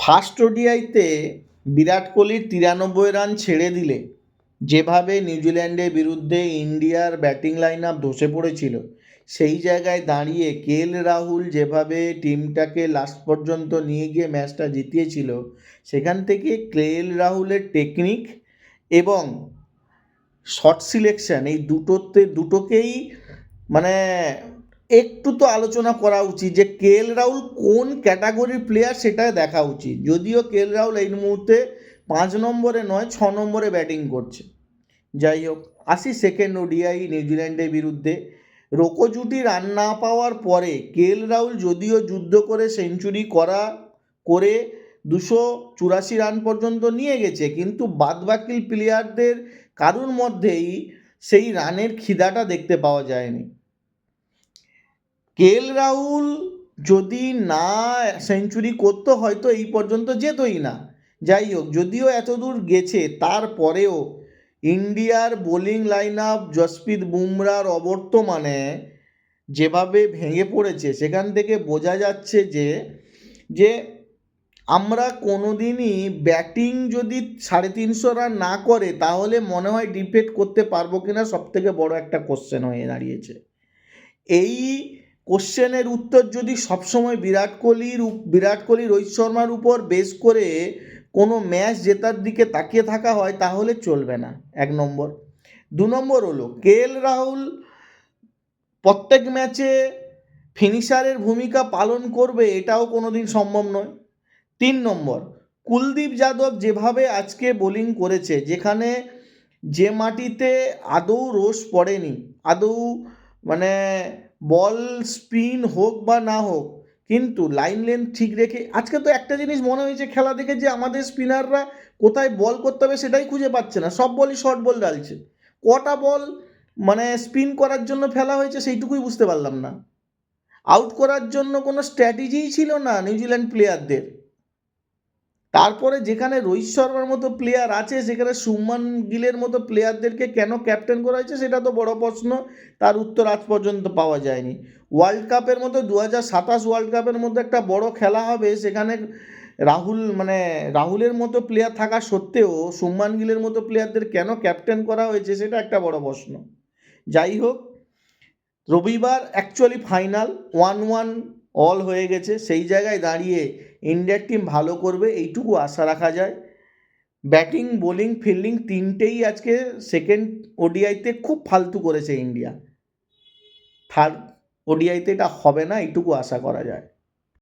First ওডিআইতে বিরাট কোহলির তিরানব্বই run ছেড়ে দিলে, যেভাবে নিউজিল্যান্ডের বিরুদ্ধে ইন্ডিয়ার ব্যাটিং লাইন আপ ধসে পড়েছিল, সেই জায়গায় দাঁড়িয়ে কে এল রাহুল যেভাবে টিমটাকে লাস্ট পর্যন্ত নিয়ে গিয়ে ম্যাচটা জিতিয়েছিল, সেখান থেকে কে এল রাহুলের টেকনিক এবং শর্ট সিলেকশন এই দুটোতে, দুটোকেই মানে একটু তো আলোচনা করা উচিত যে কে এল রাহুল কোন ক্যাটাগরির প্লেয়ার সেটা দেখা উচিত। যদিও কে এল রাহুল এই মুহূর্তে পাঁচ নম্বরে নয়, ছ নম্বরে ব্যাটিং করছে। যাই হোক আসি সেকেন্ড ওডিআই নিউজিল্যান্ডের বিরুদ্ধে। রোকো জুটি রান না পাওয়ার পরে কে এল রাহুল যদিও যুদ্ধ করে সেঞ্চুরি করা, করে দুশো চুরাশি রান পর্যন্ত নিয়ে গেছে, কিন্তু বাদবাকি প্লেয়ারদের কারুর মধ্যেই সেই রানের খিদাটা দেখতে পাওয়া যায়নি। কে এল রাহুল যদি না সেঞ্চুরি করতো হয়তো এই পর্যন্ত যেতই না। যাই হোক, যদিও এতদূর গেছে, তারপরেও ইন্ডিয়ার বোলিং লাইন আপ জসপ্রীত বুমরার অবর্তমানে যেভাবে ভেঙে পড়েছে, সেখান থেকে বোঝা যাচ্ছে যে যে আমরা কোনো দিনই ব্যাটিং যদি সাড়ে তিনশো রান না করে, তাহলে মনে হয় ডিফেক্ট করতে পারব কিনা সব থেকে বড় একটা কোশ্চেন হয়ে দাঁড়িয়েছে। এই কোশ্চেনের উত্তর যদি সবসময় বিরাট কোহলির বিরাট কোহলি, রোহিত শর্মার উপর বেস করে কোনো ম্যাচ জেতার দিকে তাকিয়ে থাকা হয়, তাহলে চলবে না। এক নম্বর। দু নম্বর হলো, কে এল রাহুল প্রত্যেক ম্যাচে ফিনিশারের ভূমিকা পালন করবে এটাও কোনো দিন সম্ভব নয়। তিন নম্বর, কুলদীপ যাদব যেভাবে আজকে বোলিং করেছে, যেখানে যে মাটিতে আদৌ রোষ পড়েনি, আদৌ মানে বল, স্পিন হোক বা না হোক, কিন্তু লাইন লেন ঠিক রেখে, আজকে তো একটা জিনিস মনে হয়েছে খেলা দেখে যে আমাদের স্পিনাররা কোথায় বল করতে হবে সেটাই খুঁজে পাচ্ছে না। সব বলই শর্ট বল ডালছে কটা বল মানে স্পিন করার জন্য ফেলা হয়েছে সেইটুকুই বুঝতে পারলাম না। আউট করার জন্য কোনো স্ট্র্যাটেজিই ছিল না নিউজিল্যান্ড প্লেয়ারদের তারপরে যেখানে রোহিত শর্মার মতো প্লেয়ার আছে, সেখানে সুমন গিলের মতো প্লেয়ারদেরকে কেন ক্যাপ্টেন করা হয়েছে সেটা তো বড় প্রশ্ন। তার উত্তর আজ পর্যন্ত পাওয়া যায়নি। ওয়ার্ল্ড কাপের মতো দু হাজার সাতাশ ওয়ার্ল্ড কাপের মধ্যে একটা বড় খেলা হবে, সেখানে রাহুল মানে রাহুলের মতো প্লেয়ার থাকা সত্ত্বেও সুমান গিলের মতো প্লেয়ারদের কেন ক্যাপ্টেন করা হয়েছে সেটা একটা বড় প্রশ্ন। যাই হোক, রবিবার actually final one one all হয়ে গেছে। সেই জায়গায় দাঁড়িয়ে ইন্ডিয়ার টিম ভালো করবে, এইটুকু আশা রাখা যায়। ব্যাটিং বোলিং ফিল্ডিং তিনটেই আজকে সেকেন্ড ওডিআইতে খুব ফালতু করেছে ইন্ডিয়া। থার্ড ওডিআইতে এটা হবে না, এইটুকু আশা করা যায়।